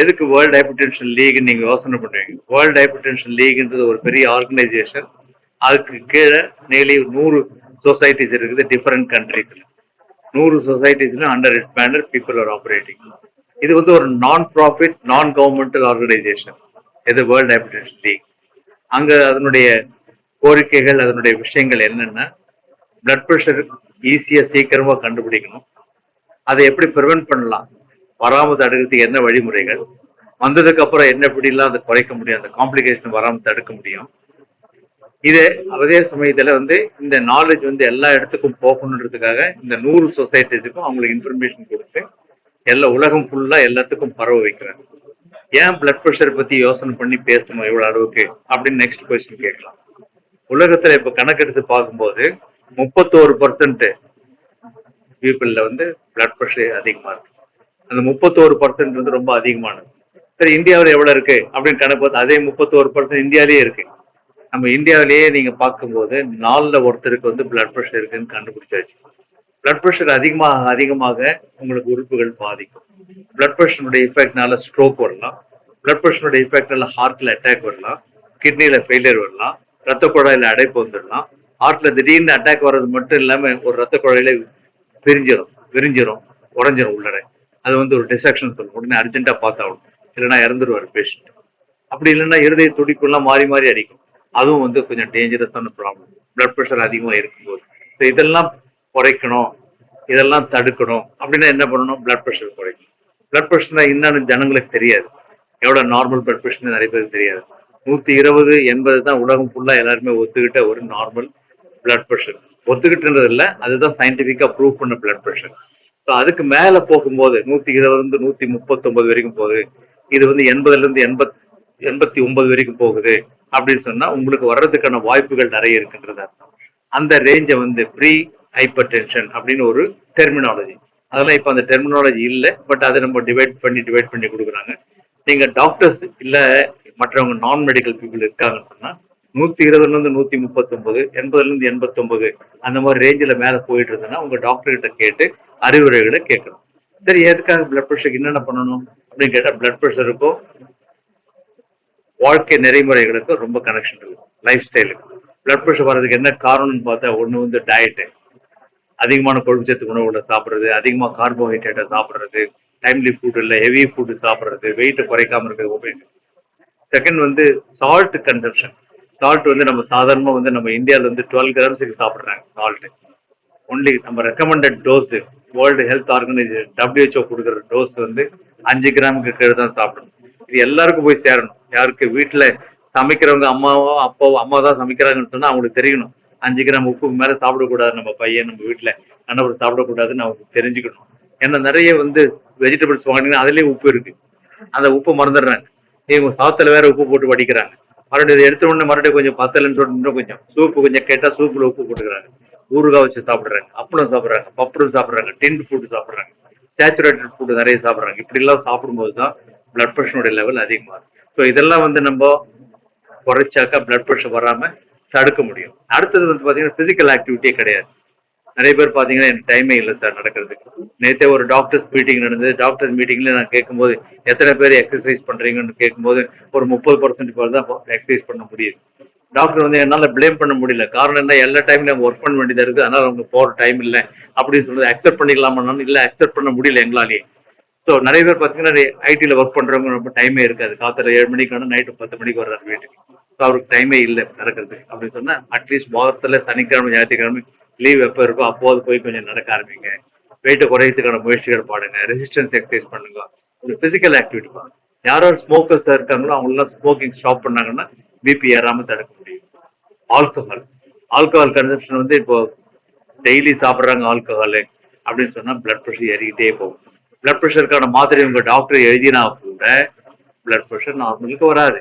எதுக்கு world hypertension league நீங்க யோசனை பண்றீங்க? வேர்ல்டு ஹைப்பர்டென்ஷன் லீக்ன்றது ஒரு பெரிய ஆர்கனைசேஷன் அதுக்கு கீழே நேர்லி நூறு சொசைட்டிஸ் இருக்குது டிஃப்ரெண்ட் கண்ட்ரீஸ்ல நூறு சொசைட்டிஸ்ல under it banner people are operating இது வந்து ஒரு non profit non governmental organization இது வேர்ல்டு ஹைப்பர்டென்ஷன் லீக் அங்க அதனுடைய கோரிக்கைகள் அதனுடைய விஷயங்கள் என்னென்ன? பிளட் ப்ரெஷர் ஈஸியா சீக்கிரமா கண்டுபிடிக்கணும். அதை எப்படி ப்ரிவென்ட் பண்ணலாம்? வராமல் தடுக்கிறதுக்கு என்ன வழிமுறைகள்? வந்ததுக்கு அப்புறம் என்ன எப்படிலாம் அதை குறைக்க முடியும்? அந்த காம்ப்ளிகேஷன் வராமல் தடுக்க முடியும்? இது அதே சமயத்துல வந்து இந்த நாலேஜ் வந்து எல்லா இடத்துக்கும் போகணுன்றதுக்காக இந்த நூறு சொசைட்டிஸுக்கும் அவங்களுக்கு இன்ஃபர்மேஷன் கொடுத்து எல்லா உலகம் ஃபுல்லா எல்லாத்துக்கும் பரவ வைக்கிறாங்க ஏன் பிளட் ப்ரெஷர் பத்தி யோசனை பண்ணி பேசணும் இவ்வளோ அளவுக்கு? அப்படின்னு நெக்ஸ்ட் கொஸ்டின் கேட்கலாம். உலகத்துல இப்போ கணக்கெடுத்து பார்க்கும்போது முப்பத்தோரு பர்சன்ட் பீப்புளில் வந்து பிளட் ப்ரெஷர் அதிகமாக இருக்கு. அந்த முப்பத்தோரு பர்சன்ட் வந்து ரொம்ப அதிகமானது. சரி இந்தியாவில் எவ்வளவு இருக்கு? அப்படின்னு கணக்கு பார்த்து அதே முப்பத்தோரு பர்சன்ட் இந்தியாவிலேயே இருக்கு. நம்ம இந்தியாவிலேயே நீங்க பார்க்கும்போது நாலுல ஒருத்தருக்கு வந்து பிளட் ப்ரெஷர் இருக்குன்னு கண்டுபிடிச்சாச்சு. பிளட் ப்ரெஷர் அதிகமாக அதிகமாக உங்களுக்கு உறுப்புகள் பாதிக்கும். பிளட் ப்ரெஷனுடைய எஃபெக்ட்னால ஸ்ட்ரோக் வரலாம். பிளட் ப்ரெஷனுடைய இஃபெக்ட்னால ஹார்ட்ல அட்டாக் வரலாம். கிட்னியில் ஃபெயிலியர் வரலாம். ரத்த குழாயில அடைப்பு வந்துடலாம் ஹார்ட்ல திடீர்னு அட்டாக் வர்றது மட்டும் இல்லாமல் ஒரு ரத்த குழாயில பிரிஞ்சிடும் விரிஞ்சிடும் உடஞ்சிரும் உள்ளடை அது வந்து ஒரு டிசெக்ஷன் சொல்லும். உடனே அர்ஜென்ட்டா பார்த்தாகணும் இல்லைன்னா இறந்துருவார் பேஷண்ட் அப்படி இல்லைன்னா இருதய துடிப்புலாம் மாறி மாறி அடிக்கும். அதுவும் வந்து கொஞ்சம் டேஞ்சரஸான ப்ராப்ளம் பிளட் ப்ரெஷர் அதிகமாக இருக்கும்போது. ஸோ இதெல்லாம் குறைக்கணும். இதெல்லாம் தடுக்கணும். அப்படின்னா என்ன பண்ணணும்? பிளட் ப்ரெஷர் குறைக்கணும். பிளட் ப்ரெஷர்னா என்னன்னு ஜனங்களுக்கு தெரியாது. எவ்வளோ நார்மல் பிளட் ப்ரெஷர்னு நிறைய பேருக்கு தெரியாது. நூற்றி இருபது எண்பது தான் உலகம் ஃபுல்லாக எல்லாருமே ஒத்துக்கிட்ட ஒரு நார்மல் பிளட் ப்ரெஷர் ஒத்துக்கிட்டுன்றது இல்லை. அதுதான் சயின்டிஃபிக்காக ப்ரூவ் பண்ண பிளட் ப்ரெஷர் ஸோ அதுக்கு மேலே போகும்போது நூற்றி இருபதுலேருந்து நூற்றி முப்பத்தொம்பது வரைக்கும் போகுது. இது வந்து எண்பதுலேருந்து எண்பத் எண்பத்தி ஒன்பது வரைக்கும் போகுது. அப்படின்னு சொன்னால் உங்களுக்கு வர்றதுக்கான வாய்ப்புகள் நிறைய இருக்குன்றது அர்த்தம். அந்த ரேஞ்சை வந்து ப்ரீ ஹைப்பர் டென்ஷன் அப்படின்னு ஒரு டெர்மினாலஜி அதெல்லாம் இப்போ அந்த டெர்மினாலஜி இல்லை பட் அதை நம்ம டிவைட் பண்ணி டிவைட் பண்ணி கொடுக்குறாங்க. நீங்கள் டாக்டர்ஸ் இல்லை மற்றவங்க நான் மெடிக்கல் பீப்புள் இருக்காங்கன்னு சொன்னால் நூற்றி இருபதுலேருந்து நூற்றி முப்பத்தொம்பது எண்பதுலேருந்து எண்பத்தொம்பது அந்த மாதிரி ரேஞ்சில் மேலே போயிட்டு இருந்தேன்னா உங்கள் டாக்டர்கிட்ட கேட்டு அறிவுரைகளை கேட்கணும். சரி எதுக்காக பிளட் ப்ரெஷருக்கு என்னென்ன பண்ணணும் அப்படின்னு கேட்டால் பிளட் ப்ரெஷருக்கும் வாழ்க்கை நெறிமுறைகளுக்கும் ரொம்ப கனெக்ஷன் இருக்கு லைஃப் ஸ்டைலுக்கு பிளட் ப்ரெஷர் வர்றதுக்கு என்ன காரணம்னு பார்த்தா ஒன்று வந்து டயட்டு அதிகமான கொழுப்புச்சத்து உணவுகளை சாப்பிட்றது அதிகமாக கார்போஹைட்ரேட்டை சாப்பிட்றது டைம்லி ஃபுட் இல்லை ஹெவி ஃபுட்டு சாப்பிட்றது வெயிட்டை குறைக்காம இருக்கிறது உபயோகம் செகண்ட் வந்து சால்ட் கன்சப்ஷன் சால்ட் வந்து நம்ம சாதாரணமாக வந்து நம்ம இந்தியாவில் வந்து டுவெல் கிராம்ஸுக்கு சாப்பிட்றாங்க சால்ட்டு ஒன்லி நம்ம recommended dose world health organization WHO கொடுக்குற டோஸ் வந்து அஞ்சு கிராமுக்கு கீழே தான் சாப்பிடணும். இது எல்லாருக்கும் போய் சேரணும். யாருக்கு வீட்டில் சமைக்கிறவங்க அம்மாவோ அப்பாவோ அம்மா தான் சமைக்கிறாங்கன்னு சொன்னால் அவங்களுக்கு தெரியணும். அஞ்சு கிராம் உப்புக்கு மேலே சாப்பிடக்கூடாது நம்ம பையன் நம்ம வீட்டில். கண்ணப்படி சாப்பிடக்கூடாதுன்னு அவங்களுக்கு தெரிஞ்சுக்கணும். ஏன்னா நிறைய வந்து வெஜிடபிள்ஸ் வாங்கினீங்கன்னா அதுலேயும் உப்பு இருக்கு. அந்த உப்பு மறந்துடுறாங்க. இவங்க சாத்தில் வேற உப்பு போட்டு வடிக்கிறாங்க. மறுபடியும் இதை எடுத்த உடனே மறுபடியும் கொஞ்சம் பத்தலைன்னு சொல்லிட்டு இன்னும் கொஞ்சம் சூப்பு கொஞ்சம் கேட்டால் சூப்பில் உப்பு போட்டுக்கிறாங்க. ஊறுகாய் வச்சு சாப்பிட்றாங்க அப்பளம் சாப்பிட்றாங்க பப்படம் சாப்பிட்றாங்க டென்ட் ஃபுட்டு சாப்பிட்றாங்க. சேச்சுரேட்டட் ஃபுட்டு நிறைய சாப்பிட்றாங்க. இப்படிலாம் சாப்பிடும்போது தான் பிளட் ப்ரெஷனுடைய லெவல் அதிகமாகும் ஸோ இதெல்லாம் வந்து நம்ம குறைச்சாக்கா பிளட் ப்ரெஷர் வராமல் தடுக்க முடியும். அடுத்தது வந்து பார்த்தீங்கன்னா ஃபிசிக்கல் ஆக்டிவிட்டியே கிடையாது. நிறைய பேர் பார்த்தீங்கன்னா எனக்கு டைமே இல்லை சார் நடக்கிறதுக்கு. நேற்றே ஒரு டாக்டர்ஸ் மீட்டிங் நடந்தது. டாக்டர்ஸ் மீட்டிங்கில் நான் கேட்கும்போது எத்தனை பேர் எக்ஸசைஸ் பண்ணுறீங்கன்னு கேட்கும்போது ஒரு முப்பது பர்சன்ட் பேர் தான் எக்ஸசைஸ் பண்ண முடியுது. டாக்டர் வந்து என்னால் ப்ளேம் பண்ண முடியல. காரணம் என்ன? எல்லா டைம்லையும் அவங்க ஒர்க் பண்ண வேண்டியதாக இருக்குது அதனால் அவங்க போகிற டைம் இல்லை. அப்படின்னு சொல்லுறது அக்செப்ட் பண்ணிக்கலாமான்னு இல்லை அக்செப்ட் பண்ண முடியல எங்களாலேயே. ஸோ நிறைய பேர் பார்த்தீங்கன்னா ஐடியில் ஒர்க் பண்ணுறவங்க ரொம்ப டைமே இருக்காது. காத்திர ஏழு மணிக்கு ஆனால் நைட்டு பத்து மணிக்கு வர்றாரு வீட்டுக்கு. ஸோ அவருக்கு டைமே இல்லை நடக்கிறது அப்படின்னு சொன்னால் அட்லீஸ்ட் வாரத்தில் சனிக்கிழமை ஞாயிற்றுக்கிழமை லீவ் எப்போ இருக்கோ அப்போது போய் கொஞ்சம் நடக்க ஆரம்பிங்க. வெயிட்டை குறையத்துக்கான முயற்சிகள் பாடுங்க. ரெசிஸ்டன்ஸ் எக்ஸசைஸ் பண்ணுங்க. ஒரு ஃபிசிக்கல் ஆக்டிவிட்டி பாருங்க. யார் ஸ்மோக்கர்ஸ் இருக்காங்களோ அவங்களாம் ஸ்மோக்கிங் ஸ்டாப் பண்ணாங்கன்னா பிபி ஏறாமல் தடுக்க முடியும். ஆல்கஹால் ஆல்கஹால் கன்சப்ஷன் வந்து இப்போ டெய்லி சாப்பிட்றாங்க ஆல்கஹாலு அப்படின்னு சொன்னால் பிளட் ப்ரெஷர் ஏறிக்கிட்டே போகும். பிளட் ப்ரெஷருக்கான மாத்திரை உங்கள் டாக்டர் எழுதினா கூட பிளட் ப்ரெஷர் நார்மலுக்கு வராது.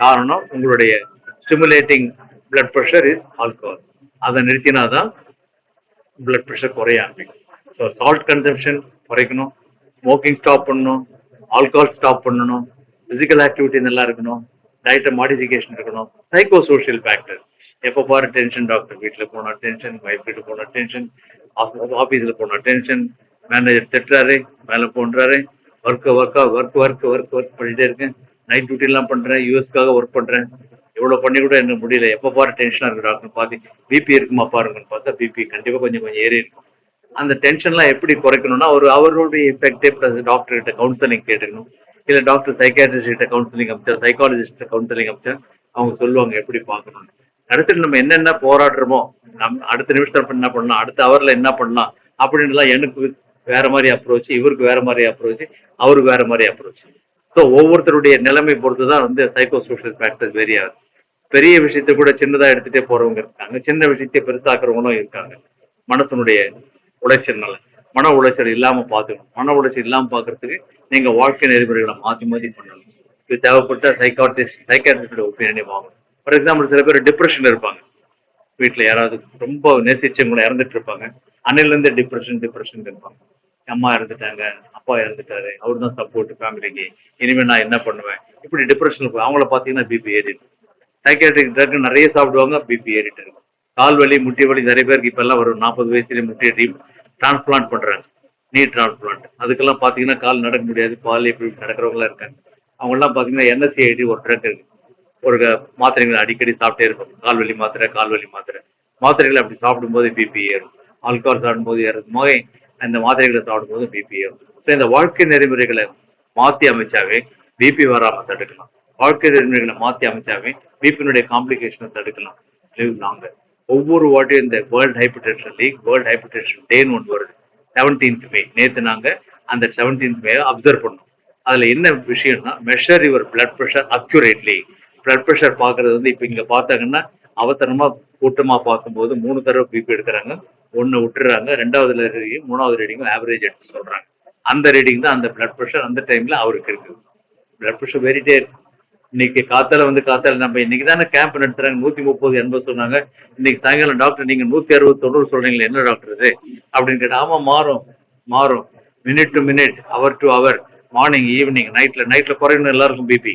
காரணம் உங்களுடைய stimulating blood pressure is alcohol அதை நிறுத்தினா தான் பிளட் ப்ரெஷர் குறைய ஆரம்பிக்கும். ஸோ சால்ட் கன்சம்ஷன் குறைக்கணும். ஸ்மோக்கிங் ஸ்டாப் பண்ணணும். ஆல்கஹால் ஸ்டாப் பண்ணணும். ஃபிசிக்கல் ஆக்டிவிட்டி நல்லா இருக்கணும். டயட்டை மாடிஃபிகேஷன் இருக்கணும். சைக்கோ சோஷியல் ஃபேக்டர் எப்போ பாரு டென்ஷன் டாக்டர் வீட்டில் போனால் டென்ஷன் ஒய்ஃப் வீட்டு போனால் டென்ஷன் ஆஃபீஸில் போனால் டென்ஷன் மேனேஜர் திட்டுறாரு மேலே போன்றாரு ஒர்க்கு ஒர்க்கா ஒர்க் ஒர்க் ஒர்க் ஒர்க் பண்ணிட்டே இருக்கேன். நைட் டியூட்டிலாம் பண்ணுறேன் யூஎஸ்க்காக ஒர்க் பண்ணுறேன் இவ்வளோ பண்ணி கூட எனக்கு முடியல. எப்போ பாரு டென்ஷனாக இருக்கு டாக்டர் பார்த்து. பிபி இருக்குமா பாருங்கன்னு பார்த்தா பிபி கண்டிப்பாக கொஞ்சம் கொஞ்சம் ஏறி இருக்கும். அந்த டென்ஷன்லாம் எப்படி குறைக்கணும்னா ஒரு அவருடைய எஃபெக்டே ப்ளஸ் கவுன்சிலிங் கேட்டுக்கணும். இல்லை டாக்டர் சைக்காட்ரிஸ்ட் கவுன்சிலிங் அமைச்சர் சைக்காலஜிஸ்ட் கவுன்சிலிங் அமைச்சர் அவங்க சொல்லுவாங்க எப்படி பார்க்கணும்னு. அடுத்து நம்ம என்னென்ன போராடுறோமோ நம் அடுத்த நிமிஷம் என்ன பண்ணலாம் அடுத்த அவரில் என்ன பண்ணலாம் அப்படின்லாம் எனக்கு வேற மாதிரி அப்ரோச் இவருக்கு வேற மாதிரி அப்ரோச் அவருக்கு வேற மாதிரி அப்ரோச் ஸோ ஒவ்வொருத்தருடைய நிலைமை பொறுத்து தான் வந்து சைக்கோ சோஷியல் ஃபேக்டர்ஸ் வெரி ஆகுது. பெரிய விஷயத்தை கூட சின்னதாக எடுத்துகிட்டே போகிறவங்க இருக்காங்க சின்ன விஷயத்தை பெருசாக்குறவங்களும் இருக்காங்க. மனசனுடைய உளைச்சல்னால மன உளைச்சல் இல்லாமல் பார்த்துக்கணும். மன உளைச்சல் இல்லாமல் பார்க்கறதுக்கு நீங்கள் வாழ்க்கை நெறிமுறைகளை மாற்றி மாற்றி பண்ணணும். இது தேவைப்பட்ட சைக்காட்டிஸ்ட் சைக்காட்ரிஸ்டோட ஒப்பீனியனே வாங்கணும். ஃபார் எக்ஸாம்பிள் சில பேர் டிப்ரெஷனில் இருப்பாங்க. வீட்டில் யாராவது ரொம்ப நேசிச்சவங்களை இறந்துட்டு இருப்பாங்க. அன்னிலேருந்து டிப்ரெஷன் டிப்ரெஷன் இருப்பாங்க. அம்மா இறந்துட்டாங்க அப்பா இறந்துட்டாரு அவர் தான் சப்போர்ட் ஃபேமிலிக்கு இனிமேல் நான் என்ன பண்ணுவேன்? இப்படி டிப்ரெஷன் இருக்கும் அவங்கள பார்த்தீங்கன்னா பிபி ஏறிடும். சைக்காட்ரிக் ட்ரக் நிறைய சாப்பிடுவாங்க பிபி ஏறிட்டு இருக்கும். கால் வலி முட்டி வலி நிறைய பேருக்கு இப்போல்லாம் வரும். நாற்பது வயசுலேயே முட்டி டிரான்ஸ்பிளான்ட் பண்ணுறாங்க நீ டிரான்ஸ்பிளான்ட் அதுக்கெல்லாம் பார்த்தீங்கன்னா கால் நடக்க முடியாது. பால் எப்படி நடக்கிறவங்களாம் இருக்காங்க. அவங்கெல்லாம் பார்த்தீங்கன்னா என்எஸ்சிஐடி ஒரு ட்ரக் இருக்குது ஒரு மாத்திரைகள் மாத்திரைகளை அடிக்கடி சாப்பிட்டே இருப்போம் கால் வலி மாத்திரை கால் வலி மாத்திரை. மாத்திரைகளை அப்படி சாப்பிடும்போது பிபி ஏறும். ஆல்கஹால் சாப்பிடும்போது ஏறும். போது அந்த மாத்திரைகளை சாப்பிடும்போது பிபி ஏறும். ஸோ இந்த வாழ்க்கை நெறிமுறைகளை மாற்றி அமைச்சாவே பிபி வராமல் தடுக்கலாம். வாழ்க்கை நெறிமுறைகளை மாற்றி அமைச்சாவே பிபியினுடைய காம்ப்ளிகேஷனை தடுக்கலாம். லிவ் லாங்கர் ஒவ்வொரு வாட்டியும் இந்த world hypertension league world hypertension டேன்னு ஒன்று வருது. செவன்டீன்த் மே நேற்று நாங்கள் அந்த செவன்டீன்த் மே அப்சர்வ் பண்ணோம். அதில் என்ன விஷயம்னா measure your blood pressure accurately blood pressure பார்க்கறது வந்து இப்போ இங்கே பார்த்தாங்கன்னா அவசரமாக கூட்டமாக பார்க்கும்போது மூணு தடவை பிபி எடுக்கிறாங்க. ஒன்று விட்டுறாங்க. ரெண்டாவது ரீடிங் மூணாவது ரீடிங்கும் ஆவரேஜ் எடுத்து சொல்கிறாங்க அந்த ரீடிங் தான் அந்த பிளட் ப்ரெஷர் அந்த டைமில் அவருக்கு இருக்குது பிளட் ப்ரெஷர் வெரிட்டே இருக்கு. இன்னைக்கு காத்தால வந்து காத்தால நம்ம இன்னைக்கு தானே கேம்ப் நடத்துறாங்க. நூத்தி முப்பது எண்பது சொன்னாங்க. இன்னைக்கு சாயங்காலம் டாக்டர் நீங்க நூத்தி அறுபது தொண்ணூறு சொல்றீங்களே என்ன டாக்டர் இது? அப்படின்னு கேட்டா ஆமா மாறும். மாறும். Minute to minute hour to hour morning evening நைட்ல நைட்ல குறையணும் எல்லாருக்கும் பிபி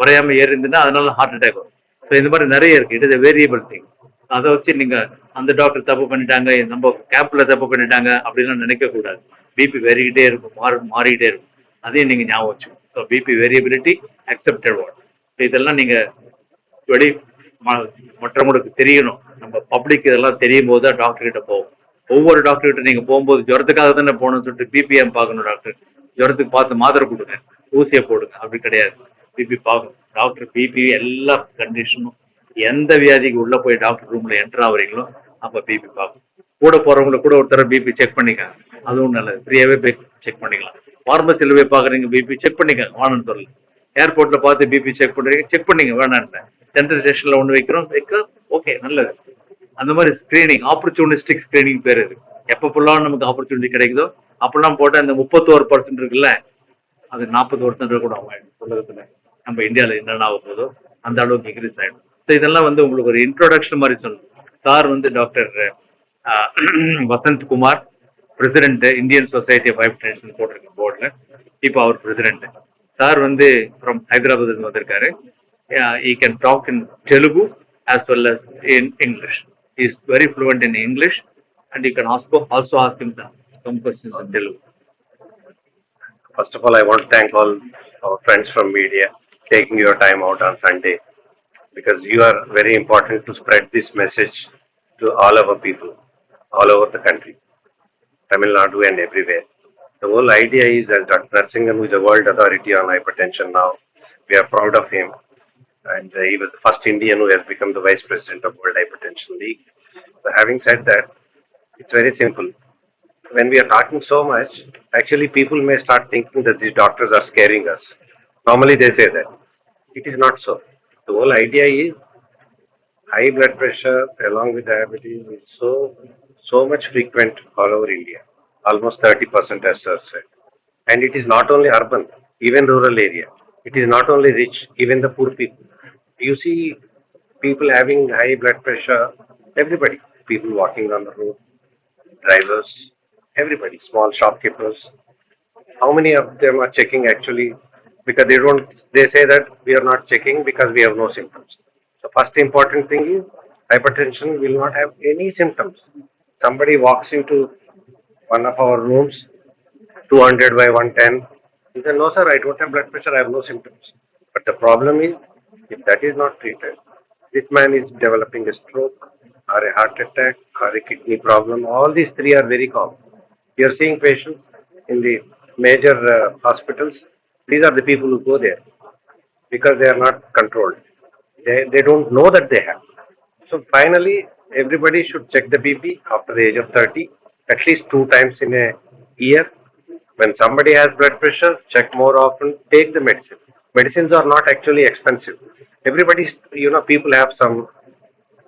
குறையாம ஏறிந்துன்னா அதனால ஹார்ட் அட்டாக் வரும். ஸோ இந்த மாதிரி நிறைய இருக்கு. இட் இஸ் வேரியபிள் திங் அதை வச்சு நீங்க அந்த டாக்டர் தப்பு பண்ணிட்டாங்க நம்ம கேம்ப்ல தப்பு பண்ணிட்டாங்க அப்படின்லாம் நினைக்க கூடாது. பிபி வெறிக்கிட்டே இருக்கும். மாறு மாறிக்கிட்டே இருக்கும். அதையும் நீங்க ஞாபகம் வச்சுக்கணும். So BP variability accepted what இதெல்லாம் நீங்க வெளி ம- மற்றவங்களுக்கு தெரியணும். நம்ம பப்ளிக் இதெல்லாம் தெரியும் போது தான் டாக்டர் கிட்ட போவோம். ஒவ்வொரு டாக்டர் கிட்ட நீங்க போகும்போது ஜுரத்துக்காக தானே போகணும்னு சொல்லிட்டு பிபிஎம் பார்க்கணும் டாக்டர் ஜுரத்துக்கு பார்த்து மாத்திரை கொடுங்க. ஊசியை போடுங்க. அப்படி கிடையாது. பிபி பார்க்கணும். டாக்டர் பிபி எல்லா கண்டிஷனும் எந்த வியாதிக்கு உள்ள போய் டாக்டர் ரூம்ல என்டர் ஆகிறீங்களோ அப்ப பிபி பார்க்கணும். கூட போறவங்கள கூட ஒருத்தர பிபி செக் பண்ணிக்கோங்க. அதுவும் நல்லது. ஃப்ரீயாவே போய் செக் பண்ணிக்கலாம். ஃபார்மசியில் போய் பார்க்குறீங்க பிபி செக் பண்ணிக்கங்க. வாணுன்னு சொல்லு ஏர்போர்ட்ல பார்த்து பிபி செக் பண்றீங்க. செக் பண்ணீங்க வேணான்ட்டேன் சென்ட்ரல் ஸ்டேஷன்ல ஒன்று வைக்கிறோம். வைக்க ஓகே நல்லது. அந்த மாதிரி ஸ்கிரீனிங் ஆப்பர்ச்சுனிஸ்டிக் ஸ்கிரீனிங் பேர் இது எப்பப்பெல்லாம் நமக்கு ஆப்பர்ச்சுனிட்டி கிடைக்குதோ அப்பெல்லாம் போட்டால் அந்த முப்பத்தோரு பர்சன்ட் இருக்குல்ல அது நாற்பது பர்சன்ட் கூட அவங்க உலகத்தில் நம்ம இந்தியாவில் என்னென்ன ஆக போதோ அந்த அளவுக்கு இன்க்ரீஸ் ஆகிடும் ஸோ இதெல்லாம் வந்து உங்களுக்கு ஒரு இன்ட்ரோடக்ஷன் மாதிரி சொல்லணும். சார் வந்து doctor Vasanth Kumar president Indian society of tradition போட்டிருக்கேன் போர்டில் இப்போ அவர் பிரசிடென்ட் சார் வந்து ஃப்ரம் ஹைதராபாத் இருந்து வந்திருக்காரு he can talk in Telugu as well as in English is very fluent in English and you can ask also ask him some questions in Telugu First of all, I want to thank all our friends from media taking your time out on Sunday because you are very important to spread this message to all our people, all over the country, Tamil Nadu and everywhere. The whole idea is that Dr. Narsingam, who is a world authority on hypertension now, we are proud of him. And uh, he was the first Indian who has become the vice president of World Hypertension League. So having said that, it's very simple when we are talking so much, actually people may start thinking that these doctors are scaring us. Normally they say that. It is not so. The whole idea is high blood pressure along with diabetes is so so much frequent all over India. Almost 30% as sir said. And it is not only urban, even rural area. It is not only rich, even the poor people. You see people having high blood pressure, everybody, people walking on the road, drivers, everybody, small shopkeepers. How many of them are checking actually? Because they don't, they say that we are not checking because we have no symptoms. The first important thing is hypertension will not have any symptoms. Somebody walks into one of our rooms, 200 by 110, He said, no sir, I don't have blood pressure, I have no symptoms. But the problem is, if that is not treated, this man is developing a stroke or a heart attack or a kidney problem. All these three are very common. You are seeing patients in the major uh, hospitals. These are the people who go there because they are not controlled. They, they don't know that they have. So finally, everybody should check the BP after the age of 30, at least two times in a year. When somebody has blood pressure, check more often, take the medicine. Medicines are not actually expensive. Everybody, you know, people have some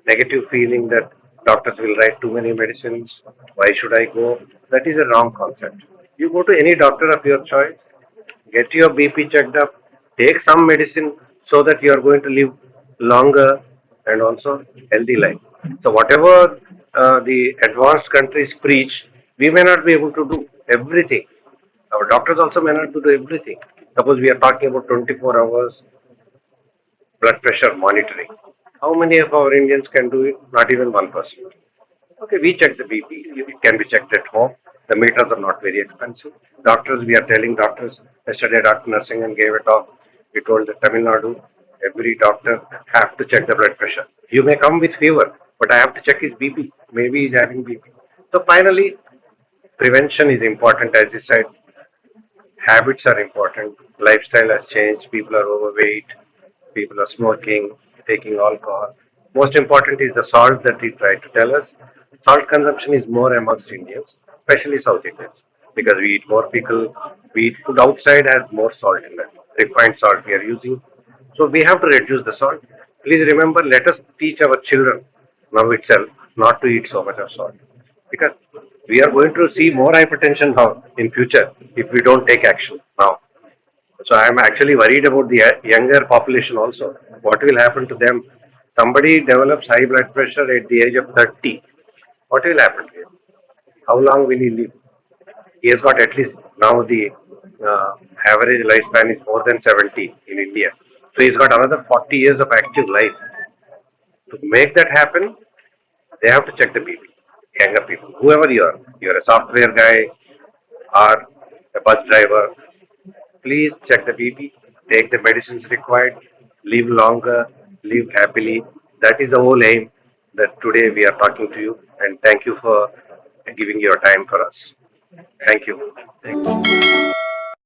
negative feeling that doctors will write too many medicines. Why should I go? That is a wrong concept. You go to any doctor of your choice, get your BP checked up, take some medicine so that you are going to live longer and also healthy life. So whatever uh, the advanced countries preach, we may not be able to do everything. Our doctors also may not do everything. Suppose we are talking about 24 hours blood pressure monitoring. How many of our Indians can do it? Not even one person. Okay, we check the BP. It can be checked at home. The meters are not very expensive. Doctors, we are telling doctors. Yesterday, Dr. Narsingan gave a talk. We told the Tamil Nadu, every doctor have to check the blood pressure. You may come with fever, but I have to check his BP. Maybe he's having BP. So finally, prevention is important, as you said. Habits are important. Lifestyle has changed. People are overweight. People are smoking, taking alcohol. Most important is the salt that he tried to tell us. Salt consumption is more amongst Indians, especially South Indians, because we eat more pickle, we eat food outside has more salt in it. Refined salt we are using. So we have to reduce the salt. Please remember, let us teach our children now itself not to eat so much of salt. Because we are going to see more hypertension now in future if we don't take action now. So I am actually worried about the younger population also. What will happen to them? Somebody develops high blood pressure at the age of 30. What will happen to him? How long will he live? He has got at least now the uh, average lifespan is more than 70 in India. So he's got another 40 years of active life. To make that happen, they have to check the BP. Younger people, whoever you are, you're a software guy or a bus driver, please check the BP, take the medicines required, live longer, live happily. That is the whole aim that today we are talking to you and thank you for giving your time for us. Thank you. Thank you.